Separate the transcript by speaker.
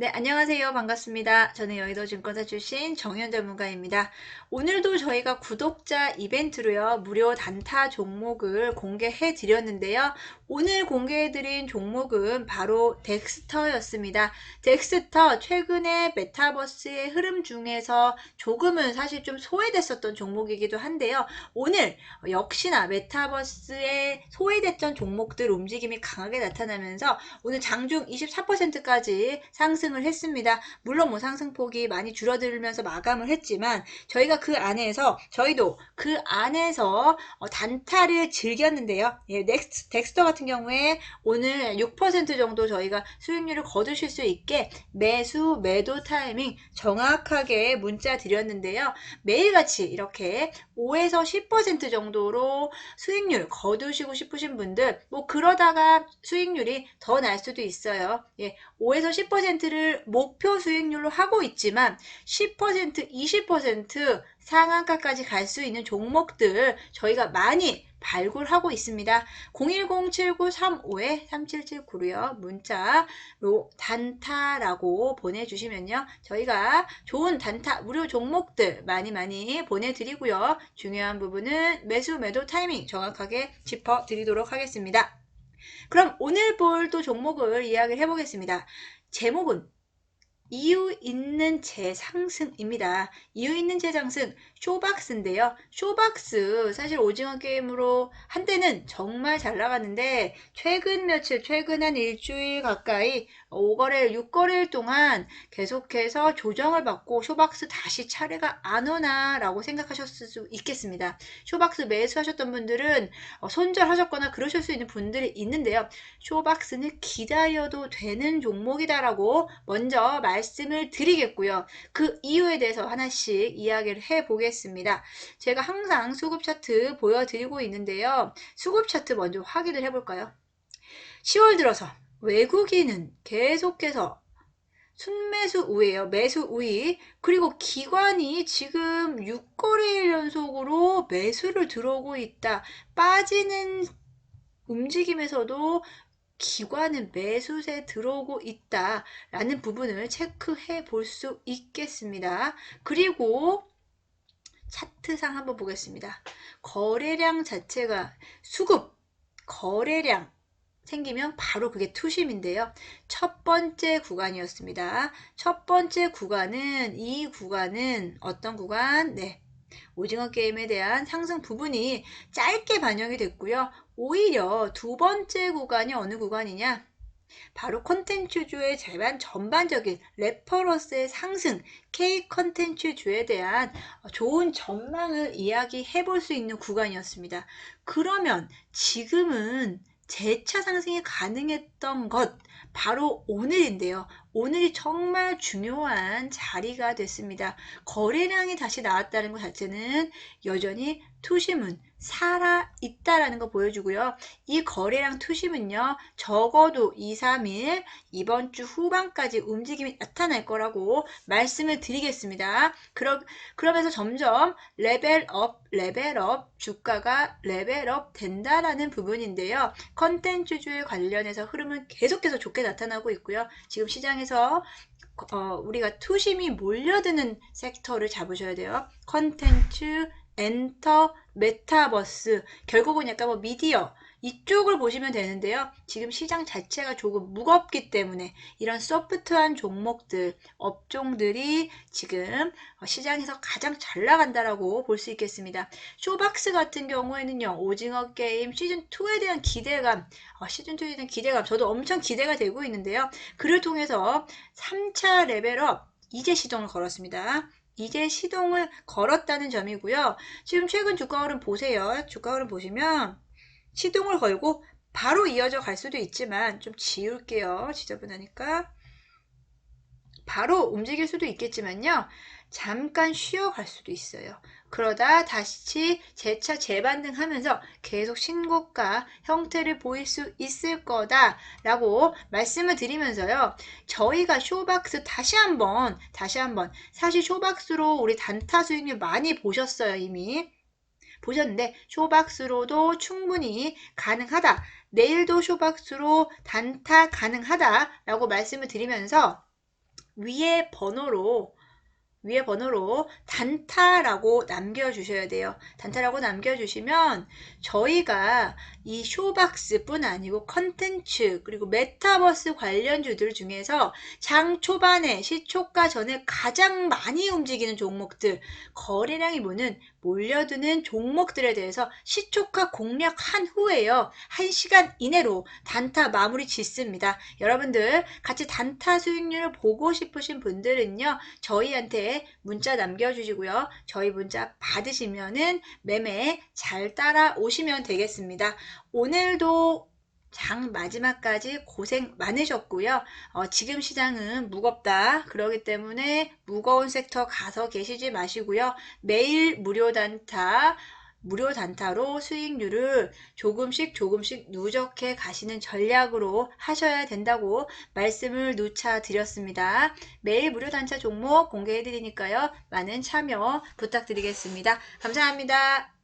Speaker 1: 네, 안녕하세요. 반갑습니다. 저는 여의도 증권사 출신 정현 전문가입니다. 오늘도 저희가 구독자 이벤트로요, 무료 단타 종목을 공개해 드렸는데요. 오늘 공개해 드린 종목은 바로 덱스터였습니다. 덱스터, 최근에 메타버스의 흐름 중에서 조금은 사실 좀 소외됐었던 종목이기도 한데요. 오늘 역시나 메타버스에 소외됐던 종목들 움직임이 강하게 나타나면서 오늘 장중 24%까지 상승 상승을 했습니다. 물론 뭐 상승폭이 많이 줄어들면서 마감을 했지만 저희가 그 안에서 저희도 그 안에서 어, 단타를 즐겼는데요. 예, 넥스 덱스터 같은 경우에 오늘 6% 정도 저희가 수익률을 거두실 수 있게 매수 매도 타이밍 정확하게 문자 드렸는데요. 매일같이 이렇게 5에서 10% 정도로 수익률 거두시고 싶으신 분들 뭐 그러다가 수익률이 더 날 수도 있어요. 예, 5에서 10%를 목표 수익률로 하고 있지만 10% 20% 상한가까지 갈 수 있는 종목들 저희가 많이 발굴하고 있습니다. 010-7935-3779요. 문자로 단타라고 보내주시면요. 저희가 좋은 단타 무료 종목들 많이 많이 보내드리고요. 중요한 부분은 매수 매도 타이밍 정확하게 짚어드리도록 하겠습니다. 그럼 오늘 볼 또 종목을 이야기를 해보겠습니다. 제목은 이유 있는 재상승입니다. 이유 있는 재상승 쇼박스인데요. 쇼박스 사실 오징어 게임으로 한때는 정말 잘 나갔는데 최근 며칠 최근 한 일주일 가까이 5거래일 6거래일 동안 계속해서 조정을 받고 쇼박스 다시 차례가 안 오나 라고 생각하셨을 수 있겠습니다. 쇼박스 매수하셨던 분들은 어, 손절하셨거나 그러실 수 있는 분들이 있는데요. 쇼박스는 기다려도 되는 종목이다라고 먼저 말 씀을 드리겠고요. 그 이유에 대해서 하나씩 이야기를 해보겠습니다. 보겠습니다. 제가 항상 수급 차트 보여드리고 있는데요. 수급 차트 먼저 확인을 해볼까요? 10월 들어서 외국인은 계속해서 순매수 우위에요. 매수 우위. 그리고 기관이 지금 6거래일 연속으로 매수를 들어오고 있다. 빠지는 움직임에서도 기관은 매수세 들어오고 있다라는 부분을 체크해 볼 수 있겠습니다. 그리고 차트상 한번 보겠습니다. 거래량 자체가 수급, 거래량 생기면 바로 그게 투심인데요. 첫 번째 구간이었습니다. 첫 번째 구간은 이 구간은 어떤 구간? 네. 오징어 게임에 대한 상승 부분이 짧게 반영이 됐고요. 오히려 두 번째 구간이 어느 구간이냐? 바로 콘텐츠주의 제반 전반적인 레퍼런스의 상승, K 콘텐츠주에 대한 좋은 전망을 이야기해 볼 수 있는 구간이었습니다. 그러면 지금은 재차 상승이 가능했던 것, 바로 오늘인데요. 오늘이 정말 중요한 자리가 됐습니다. 거래량이 다시 나왔다는 것 자체는 여전히 투심은 살아 있다라는 거 보여주고요. 이 거래량 투심은요. 적어도 2, 3일 이번 주 후반까지 움직임이 나타날 거라고 말씀을 드리겠습니다. 그러, 그러면서 점점 레벨업, 레벨업, 주가가 레벨업 된다라는 부분인데요. 컨텐츠주에 관련해서 흐름은 계속해서 좋게 나타나고 있고요. 지금 시장에서 어, 우리가 투심이 몰려드는 섹터를 잡으셔야 돼요. 컨텐츠, 엔터, 메타버스, 결국은 약간 뭐 미디어 이쪽을 보시면 되는데요. 지금 시장 자체가 조금 무겁기 때문에 이런 소프트한 종목들, 업종들이 지금 시장에서 가장 잘 나간다라고 볼 수 있겠습니다. 쇼박스 같은 경우에는요, 오징어 게임 시즌2에 대한 기대감, 어, 시즌2에 대한 기대감, 저도 엄청 기대가 되고 있는데요. 그를 통해서 3차 레벨업, 이제 시동을 걸었습니다. 이제 시동을 걸었다는 점이고요. 지금 최근 주가 흐름 보세요. 주가 흐름 보시면 시동을 걸고 바로 이어져 갈 수도 있지만 좀 지울게요. 지저분하니까. 바로 움직일 수도 있겠지만요. 잠깐 쉬어갈 수도 있어요. 그러다 다시 재차 재반등하면서 계속 신고가 형태를 보일 수 있을 거다라고 말씀을 드리면서요. 저희가 쇼박스 다시 한번 다시 한번 사실 쇼박스로 우리 단타 수익률 많이 보셨어요 이미. 보셨는데 쇼박스로도 충분히 가능하다. 내일도 쇼박스로 단타 가능하다라고 말씀을 드리면서 위에 번호로 위에 번호로 단타라고 남겨주셔야 돼요. 단타라고 남겨주시면 저희가 이 쇼박스뿐 아니고 컨텐츠 그리고 메타버스 관련주들 중에서 장 초반에 시초가 전에 가장 많이 움직이는 종목들 거래량이 모는 몰려드는 종목들에 대해서 시초가 공략한 후에요. 1시간 이내로 단타 마무리 짓습니다. 여러분들 같이 단타 수익률을 보고 싶으신 분들은요. 저희한테 문자 남겨주시고요. 저희 문자 받으시면은 매매 잘 따라오시면 되겠습니다. 오늘도 장 마지막까지 고생 많으셨고요. 어, 지금 시장은 무겁다. 그러기 때문에 무거운 섹터 가서 계시지 마시고요. 매일 무료 단타, 무료 단타로 수익률을 조금씩 조금씩 누적해 가시는 전략으로 하셔야 된다고 말씀을 누차 드렸습니다. 매일 무료 단타 종목 공개해 드리니까요. 많은 참여 부탁드리겠습니다. 감사합니다.